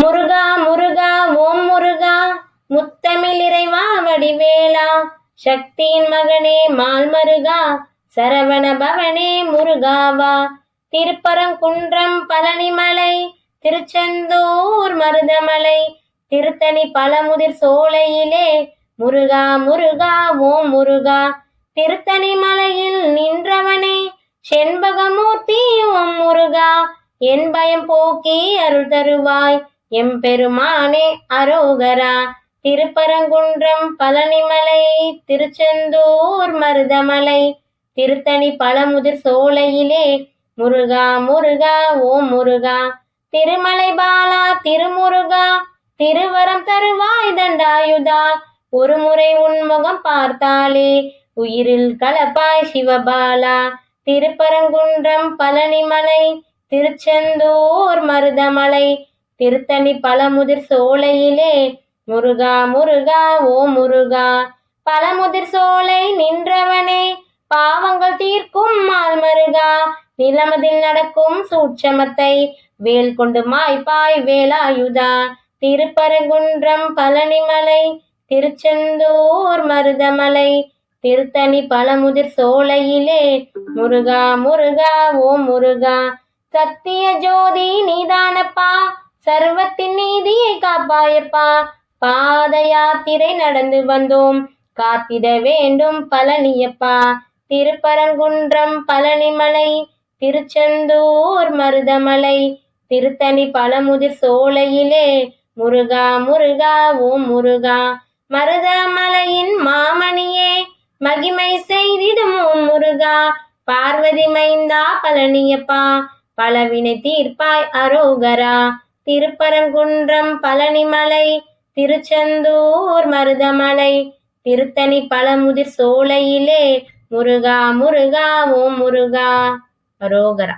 முருகா முருகா ஓம் முருகா முத்தமிழ் இறைவா வடிவேலா. சக்தியின் மகனே மால்மருகா சரவண பவனே முருகாவா. திருப்பரங்குன்றம் பழனிமலை திருச்செந்தூர் மருதமலை. திருத்தணி பழமுதிர் சோலையிலே முருகா முருகா ஓம் முருகா. திருத்தணி மலையில் நின்றவனே செண்பகமூர்த்தி ஓம் முருகா. என் பயம் போக்கி அருள் தருவாய். எம்பெருமானே அரோகரா திருப்பரங்குன்றம் பழனிமலை திருச்செந்தூர் மருதமலை திருத்தணி பழமுதிர் சோலையிலே முருகா முருகா ஓம் முருகா திருமலை பாலா திருமுருகா திருவரம் தருவாய் தண்டாயுதா ஒரு முறை உன்முகம் பார்த்தாலே உயிரில் கலப்பாய் சிவபாலா திருப்பரங்குன்றம் பழனிமலை திருச்செந்தூர் மருதமலை திருத்தணி பழமுதிர் சோலையிலே முருகா முருகா ஓ முருகா பழமுதிர் சோலை நின்றவனே பாவங்கள் தீர்க்கும் மால் மருகா நிலமதில் நடக்கும் சூட்சமத்தை வேல் கொண்டு மாய்ப்பாய் வேலாயுதா திருப்பரங்குன்றம் பழனிமலை திருச்செந்தூர் மருதமலை திருத்தணி பழமுதிர் சோலையிலே முருகா முருகா ஓ முருகா சத்திய ஜோதி நீதானப்பா சர்வத்தின் நீதியை காப்பாயப்பா. பாத யாத்திரை நடந்து வந்தோம். காத்திட வேண்டும் பழனியப்பா. திருப்பரங்குன்றம் பழனிமலை திருச்செந்தூர் மருதமலை திருத்தணி பழமுதிர் சோலையிலே முருகா முருகா ஓம் முருகா. மருதமலையின் மாமணியே மகிமை செய்திடும் ஓம் முருகா. பார்வதி மைந்தா பழனியப்பா பலவினை தீர்ப்பாய் அரோகரா. திருப்பரங்குன்றம் பழனிமலை திருச்செந்தூர் மருதமலை திருத்தணி பழமுதிர் சோலையிலே முருகா முருகா ஓம் முருகா அரோகரா